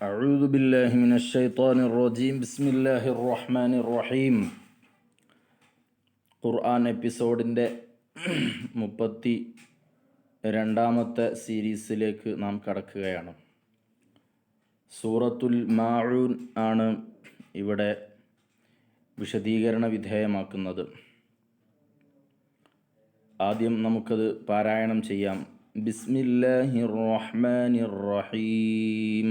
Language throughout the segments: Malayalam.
أعوذ بالله من الشيطان الرجيم بسم الله الرحمن الرحيم ഖുർആൻ എപ്പിസോഡിൻ്റെ മുപ്പത്തി രണ്ടാമത്തെ സീരീസിലേക്ക് നാം കടക്കുകയാണ് സൂറത്തുൽ മാഴൂൻ ആണ് ഇവിടെ വിശദീകരണ വിധേയമാക്കുന്നത് ആദ്യം നമുക്കത് പാരായണം ചെയ്യാം ബിസ്മില്ലാഹിർ റഹ്മാനിർ റഹീം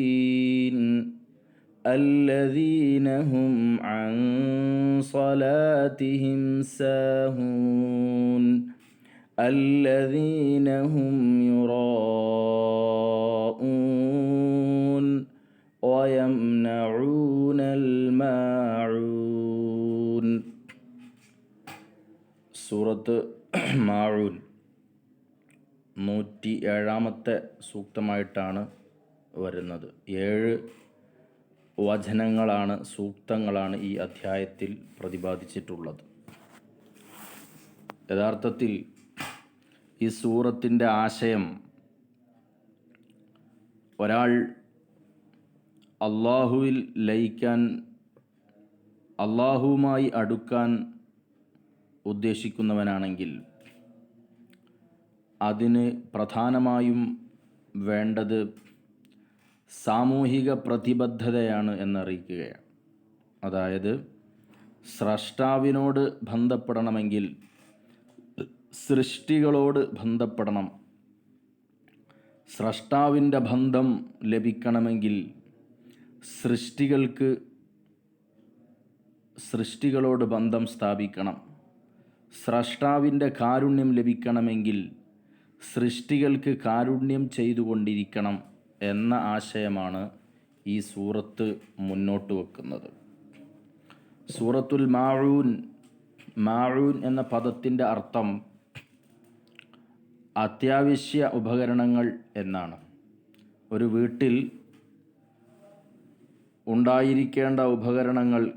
الذين هم عن صلاتهم ساهون الذين هم يراءون ويمنعون الماعون സൂറത്ത് മാഴൂൻ നൂറ്റി ഏഴാമത്തെ സൂക്തമായിട്ടാണ് വരുന്നത് ഏഴ് വചനങ്ങളാണ് സൂക്തങ്ങളാണ് ഈ അധ്യായത്തിൽ പ്രതിപാദിച്ചിട്ടുള്ളത്. യഥാർത്ഥത്തിൽ ഈ സൂറത്തിന്റെ ആശയം ഒരാൾ അള്ളാഹുവിൽ ലയിക്കാൻ അള്ളാഹുവുമായി അടുക്കാൻ ഉദ്ദേശിക്കുന്നവനാണെങ്കിൽ അതിന് പ്രധാനമായും വേണ്ടത് സാമൂഹിക പ്രതിബദ്ധതയാണ് എന്നറിയിക്കുകയാണ്. അതായത് സ്രഷ്ടാവിനോട് ബന്ധപ്പെടണമെങ്കിൽ സൃഷ്ടികളോട് ബന്ധപ്പെടണം. സ്രഷ്ടാവിന്റെ ബന്ധം ലഭിക്കണമെങ്കിൽ സൃഷ്ടികൾക്ക് സൃഷ്ടികളോട് ബന്ധം സ്ഥാപിക്കണം. സ്രഷ്ടാവിന്റെ കാരുണ്യം ലഭിക്കണമെങ്കിൽ സൃഷ്ടികൾക്ക് കാരുണ്യം ചെയ്തുകൊണ്ടിരിക്കണം. എന്ന ആശയമാണ് ഈ സൂറത്ത് മുന്നോട്ട് വെക്കുന്നത്. സൂറത്തുൽ മാഴൂൻ മാഴൂൻ എന്ന പദത്തിന്റെ അർത്ഥം അത്യാവശ്യ ഉപകരണങ്ങൾ എന്നാണ്. ഒരു വീട്ടിൽ ഉണ്ടായിരിക്കേണ്ട ഉപകരണങ്ങൾ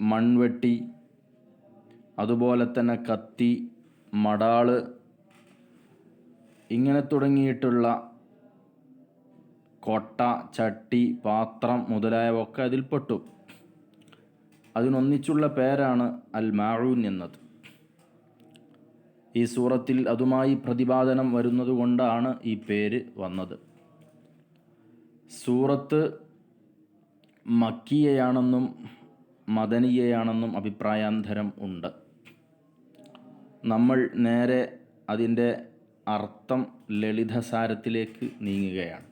മൺവെട്ടി അതുപോലെ തന്നെ കത്തി മടാൾ ഇങ്ങനെ തുടങ്ങിയിട്ടുള്ള കൊട്ട ചട്ടി പാത്രം മുതലായവ ഒക്കെ അതിൽപ്പെട്ടു അതിനൊന്നിച്ചുള്ള പേരാണ് അൽ മാഴൂൻ എന്നത്. ഈ സൂറത്തിൽ അതുമായി പ്രതിപാദനം വരുന്നതുകൊണ്ടാണ് ഈ പേര് വന്നത്. സൂറത്ത് മക്കിയയാണെന്നും മദനീയയാണെന്നും അഭിപ്രായാന്തരം ഉണ്ട്. നമ്മൾ നേരെ അതിന്റെ അർത്ഥം ലളിതസാരത്തിലേക്ക് നീങ്ങുകയാണ്.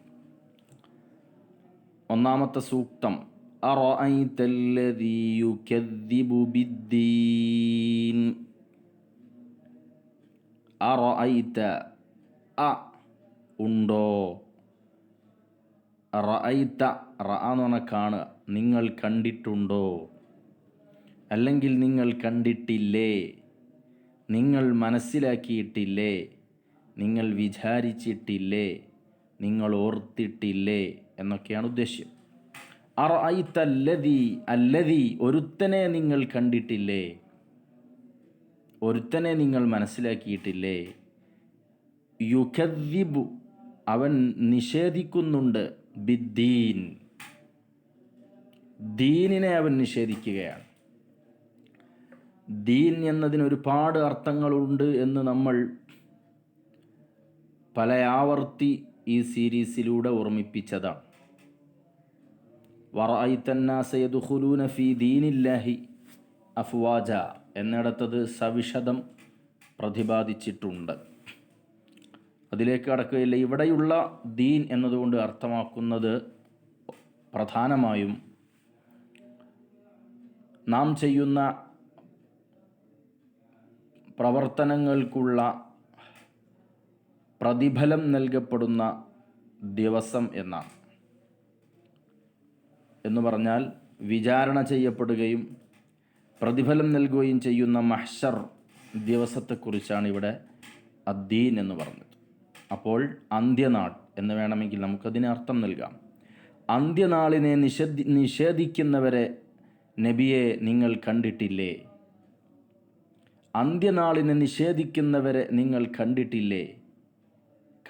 ഒന്നാമത്തെ സൂക്തം അ ഉണ്ടോ? എന്ന് പറഞ്ഞാൽ കാണുക. നിങ്ങൾ കണ്ടിട്ടുണ്ടോ? അല്ലെങ്കിൽ നിങ്ങൾ കണ്ടിട്ടില്ലേ? നിങ്ങൾ മനസ്സിലാക്കിയിട്ടില്ലേ? നിങ്ങൾ വിചാരിച്ചിട്ടില്ലേ? നിങ്ങൾ ഓർത്തിട്ടില്ലേ? എന്നൊക്കെയാണ് ഉദ്ദേശ്യം. അറഅയ്തല്ലതി അല്ലതി ഒരുത്തനെ നിങ്ങൾ കണ്ടിട്ടില്ലേ? ഒരുത്തനെ നിങ്ങൾ മനസ്സിലാക്കിയിട്ടില്ലേ? യുഖദ്ദിബു അവൻ നിഷേധിക്കുന്നുണ്ട് ബിദ്ദീൻ. ദീനിനെ അവൻ നിഷേധിക്കുകയാണ്. ദീൻ എന്നതിന് ഒരുപാട് അർത്ഥങ്ങളുണ്ട് എന്ന് നമ്മൾ പല ആവർത്തി ഈ സീരീസിലൂടെ ഓർമ്മിപ്പിച്ചതാണ്. വറായിത്തന്നാസയദുഖുലൂന ഫി ദീനില്ലാഹി അഫ്വാജ എന്നിടത്തത് സവിശദം പ്രതിപാദിച്ചിട്ടുണ്ട്. അതിലേക്ക് കടക്കുകയില്ല. ഇവിടെയുള്ള ദീൻ എന്നതുകൊണ്ട് അർത്ഥമാക്കുന്നത് പ്രധാനമായും നാം ചെയ്യുന്ന പ്രവർത്തനങ്ങൾക്കുള്ള പ്രതിഫലം നൽകപ്പെടുന്ന ദിവസം എന്നാണ്. എന്ന് പറഞ്ഞാൽ വിചാരണ ചെയ്യപ്പെടുകയും പ്രതിഫലം നൽകുകയും ചെയ്യുന്ന മഹ്ഷർ ദിവസത്തെക്കുറിച്ചാണ് ഇവിടെ അദ്ദീൻ എന്ന് പറഞ്ഞത്. അപ്പോൾ അന്ത്യനാൾ എന്ന് വേണമെങ്കിൽ നമുക്കതിന് അർത്ഥം നൽകാം. അന്ത്യനാളിനെ നിഷേധി നിഷേധിക്കുന്നവരെ നബിയെ നിങ്ങൾ കണ്ടിട്ടില്ലേ? അന്ത്യനാളിനെ നിഷേധിക്കുന്നവരെ നിങ്ങൾ കണ്ടിട്ടില്ലേ?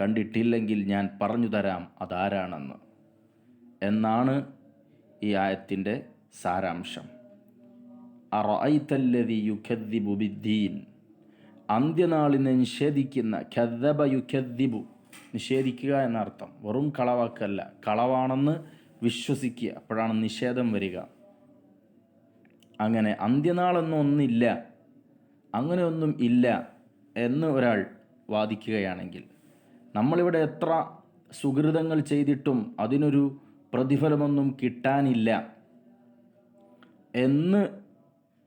കണ്ടിട്ടില്ലെങ്കിൽ ഞാൻ പറഞ്ഞു തരാം അതാരാണെന്ന്. എന്നാണ് ഈ ആയത്തിന്റെ സാരാംശം. അറൈത്തല്ലതി യുഖദ്ദിബു ബിദ്ദീൻ. അന്ത്യനാളിനെ നിഷേധിക്കുന്ന ഖദ്ദബ യുഖദ്ദിബു. നിഷേധിക്കുക എന്നർത്ഥം വെറും കളവാക്കല്ല കളവാണെന്ന് വിശ്വസിക്കുക. അപ്പോഴാണ് നിഷേധം വരിക. അങ്ങനെ അന്ത്യനാളെന്നും ഒന്നില്ല അങ്ങനെയൊന്നും ഇല്ല എന്ന് ഒരാൾ വാദിക്കുകയാണെങ്കിൽ നമ്മളിവിടെ എത്ര സുഹൃതങ്ങൾ ചെയ്തിട്ടും അതിനൊരു പ്രതിഫലമൊന്നും കിട്ടാനില്ല എന്ന്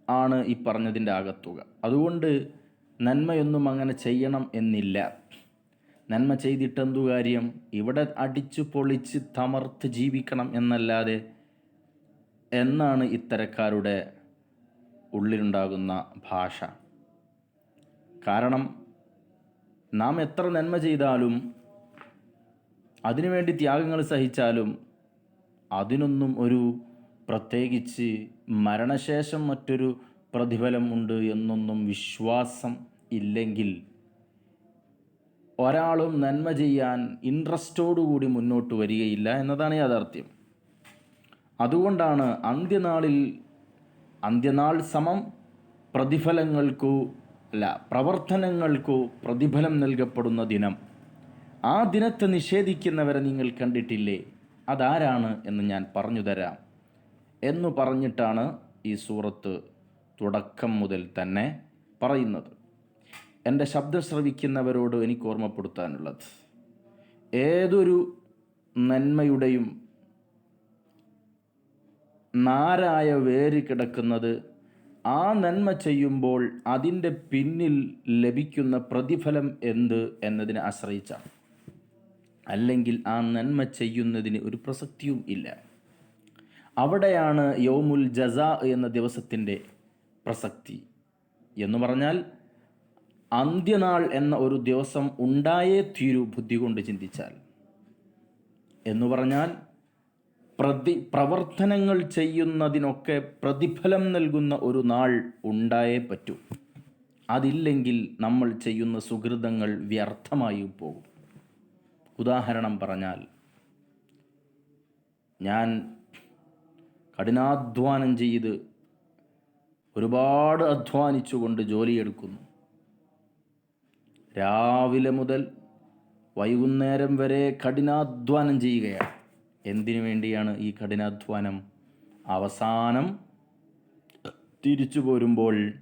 ആണ് ഈ പറഞ്ഞതിന്റെ ആകത്തുക. അതുകൊണ്ട് നന്മയൊന്നും അങ്ങനെ ചെയ്യണം എന്നില്ല. നന്മ ചെയ്തിട്ടെന്തു കാര്യം? ഇവിടെ അടിച്ചു പൊളിച്ച് തമർത്ത് ജീവിക്കണം എന്നല്ലാതെ എന്നാണ് ഇത്തരക്കാരുടെ ഉള്ളിലുണ്ടാകുന്ന ഭാഷ. കാരണം നാം എത്ര നന്മ ചെയ്താലും അതിനുവേണ്ടി ത്യാഗങ്ങൾ സഹിച്ചാലും അതിനൊന്നും ഒരു പ്രത്യേകിച്ച് മരണശേഷം മറ്റൊരു പ്രതിഫലമുണ്ട് എന്നൊന്നും വിശ്വാസം ഇല്ലെങ്കിൽ ഒരാളും നന്മ ചെയ്യാൻ ഇൻട്രസ്റ്റോടുകൂടി മുന്നോട്ട് വരികയില്ല എന്നതാണ് യാഥാർത്ഥ്യം. അതുകൊണ്ടാണ് അന്ത്യനാളിൽ അന്ത്യനാൾ സമം പ്രതിഫലങ്ങൾക്കു അല്ല പ്രവർത്തനങ്ങൾക്കു പ്രതിഫലം നൽകപ്പെടുന്ന ദിനം. ആ ദിനത്തെ നിഷേധിക്കുന്നവരെ നിങ്ങൾ കണ്ടിട്ടില്ലേ? അതാരാണ് എന്ന് ഞാൻ പറഞ്ഞു തരാം. എന്നു പറഞ്ഞിട്ടാണ് ഈ സൂറത്ത് തുടക്കം മുതൽ തന്നെ പറയുന്നത്. എന്റെ ശബ്ദം ശ്രവിക്കുന്നവരോട് എനിക്ക് ഓർമ്മപ്പെടുത്താനുള്ളത്. ഏതൊരു നന്മയുടെയും നാരായ വേര് കിടക്കുന്നത് ആ നന്മ ചെയ്യുമ്പോൾ അതിന്റെ പിന്നിൽ ലഭിക്കുന്ന പ്രതിഫലം എന്ത് എന്നതിനെ ആശ്രയിച്ചാണ്. അല്ലെങ്കിൽ ആ നന്മ ചെയ്യുന്നതിന് ഒരു പ്രസക്തിയും ഇല്ല. അവിടെയാണ് യോമുൽ ജസ എന്ന ദിവസത്തിന്റെ പ്രസക്തി എന്ന് പറഞ്ഞാൽ അന്ത്യനാൾ എന്ന ഒരു ദിവസം ഉണ്ടായേ തീരൂ ബുദ്ധി കൊണ്ട് ചിന്തിച്ചാൽ. എന്ന് പറഞ്ഞാൽ പ്രതി പ്രവർത്തനങ്ങൾ ചെയ്യുന്നതിനൊക്കെ പ്രതിഫലം നൽകുന്ന ഒരു നാൾ ഉണ്ടായേ പറ്റൂ. അതില്ലെങ്കിൽ നമ്മൾ ചെയ്യുന്ന സുഹൃതങ്ങൾ വ്യർത്ഥമായി പോകും. ഉദാഹരണം പറഞ്ഞാൽ ഞാൻ കഠിനാധ്വാനം ചെയ്ത് ഒരുപാട് അധ്വാനിച്ചുകൊണ്ട് ജോലിയെടുക്കുന്നു. രാവിലെ മുതൽ വൈകുന്നേരം വരെ കഠിനാധ്വാനം ചെയ്യുകയാണ്. എന്തിനു വേണ്ടിയാണ് ഈ കഠിനാധ്വാനം? അവസാനം തിരിച്ചു പോരുമ്പോൾ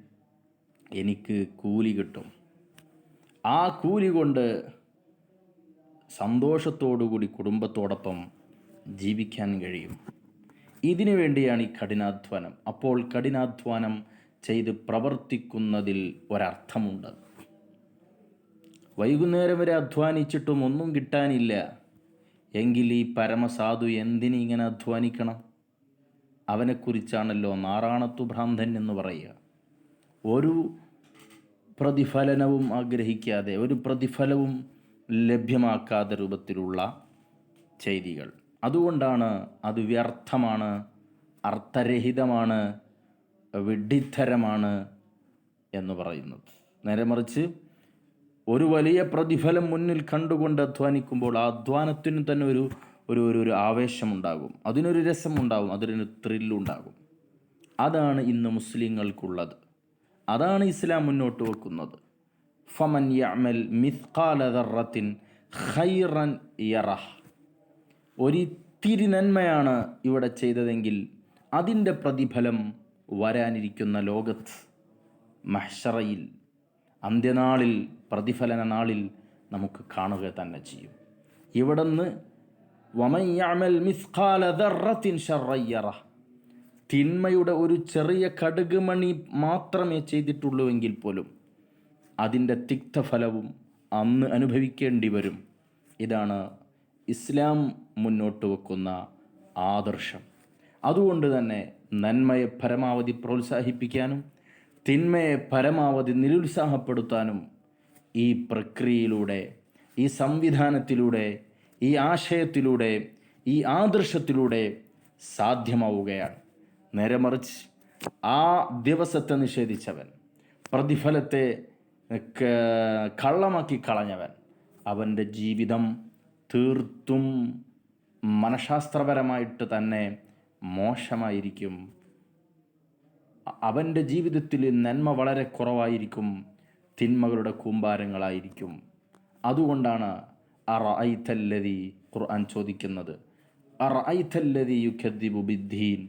എനിക്ക് കൂലി കിട്ടും. ആ കൂലി കൊണ്ട് സന്തോഷത്തോടുകൂടി കുടുംബത്തോടൊപ്പം ജീവിക്കാൻ കഴിയും. ഇതിനു വേണ്ടിയാണ് ഈ കഠിനാധ്വാനം. അപ്പോൾ കഠിനാധ്വാനം ചെയ്ത് പ്രവർത്തിക്കുന്നതിൽ ഒരർത്ഥമുണ്ട്. വൈകുന്നേരം വരെ അധ്വാനിച്ചിട്ടും ഒന്നും കിട്ടാനില്ല. എങ്കിൽ ഈ പരമസാധു എന്തിനിങ്ങനെ അധ്വാനിക്കണം? അവനെക്കുറിച്ചാണല്ലോ നാറാണത്തു ഭ്രാന്തൻ എന്ന് പറയുക. ഒരു പ്രതിഫലനവും ആഗ്രഹിക്കാതെ ഒരു പ്രതിഫലവും ലഭ്യമാക്കാത്ത രൂപത്തിലുള്ള ചെയ്തികൾ. അതുകൊണ്ടാണ് അത് വ്യർത്ഥമാണ് അർത്ഥരഹിതമാണ് വിഡ്ഢിത്തരമാണ് എന്ന് പറയുന്നത്. നേരെ മറിച്ച് ഒരു വലിയ പ്രതിഫലം മുന്നിൽ കണ്ടുകൊണ്ട് അധ്വാനിക്കുമ്പോൾ ആ അധ്വാനത്തിന് തന്നെ ഒരു ഒരു ഒരു ഒരു ആവേശമുണ്ടാകും. അതിനൊരു രസമുണ്ടാകും. അതിനൊരു ത്രില്ലുണ്ടാകും. അതാണ് ഇന്ന് മുസ്ലിങ്ങൾക്കുള്ളത്. അതാണ് ഇസ്ലാം മുന്നോട്ട് വെക്കുന്നത്. ഫമൻ യമൽ മിസ്കാലറത്തിൻ ഖൈറൻ യറഹ്. ഒരിത്തിരി നന്മയാണ് ഇവിടെ ചെയ്തതെങ്കിൽ അതിന്റെ പ്രതിഫലം വരാനിരിക്കുന്ന ലോകത്ത് മഹ്ഷറയിൽ അന്ത്യനാളിൽ പ്രതിഫലന നാളിൽ നമുക്ക് കാണുക തന്നെ ചെയ്യും. ഇവിടുന്ന് വമയ്യാമൽ മിസ്കാല ദർറത്തിൻ ഷറയ്യറ തിന്മയുടെ ഒരു ചെറിയ കടുക് മണി മാത്രമേ ചെയ്തിട്ടുള്ളൂവെങ്കിൽ പോലും അതിന്റെ തിക്തഫലവും അന്ന് അനുഭവിക്കേണ്ടി വരും. ഇതാണ് ഇസ്ലാം മുന്നോട്ട് വെക്കുന്ന ആദർശം. അതുകൊണ്ട് തന്നെ നന്മയെ പരമാവധി പ്രോത്സാഹിപ്പിക്കാനും തിന്മയെ പരമാവധി നിരുത്സാഹപ്പെടുത്താനും ഈ പ്രക്രിയയിലൂടെ ഈ സംവിധാനത്തിലൂടെ ഈ ആശയത്തിലൂടെ ഈ ആദർശത്തിലൂടെ സാധ്യമാവുകയാണ്. നേരെ മറിച്ച് ആ ദിവസത്തെ നിഷേധിച്ചവൻ പ്രതിഫലത്തെ കള്ളമാക്കി കളഞ്ഞവൻ അവന്റെ ജീവിതം തീർത്തും മനഃശാസ്ത്രപരമായിട്ട് തന്നെ മോശമായിരിക്കും അവന്റെ ജീവിതത്തിൽ നന്മ വളരെ കുറവായിരിക്കും തിന്മകളുടെ കൂമ്പാരങ്ങളായിരിക്കും. അതുകൊണ്ടാണ് അറ അറൈത്തല്ലതി ഖുർആൻ ചോദിക്കുന്നത്. അറ അറൈത്തല്ലതി യുഖദ്ദിബു ബിദ്ദീൻ.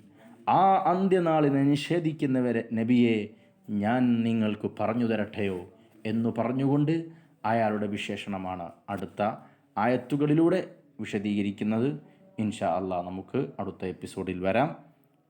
ആ അന്ത്യനാളിനെ നിഷേധിക്കുന്നവരെ നബിയെ ഞാൻ നിങ്ങൾക്ക് പറഞ്ഞു തരട്ടെയോ എന്ന് പറഞ്ഞുകൊണ്ട് അയാളുടെ വിശേഷണമാണ് അടുത്ത ആയത്തുകളിലൂടെ വിശദീകരിക്കുന്നത്. ഇൻഷാ അള്ളാഹ് നമുക്ക് അടുത്ത എപ്പിസോഡിൽ വരാം.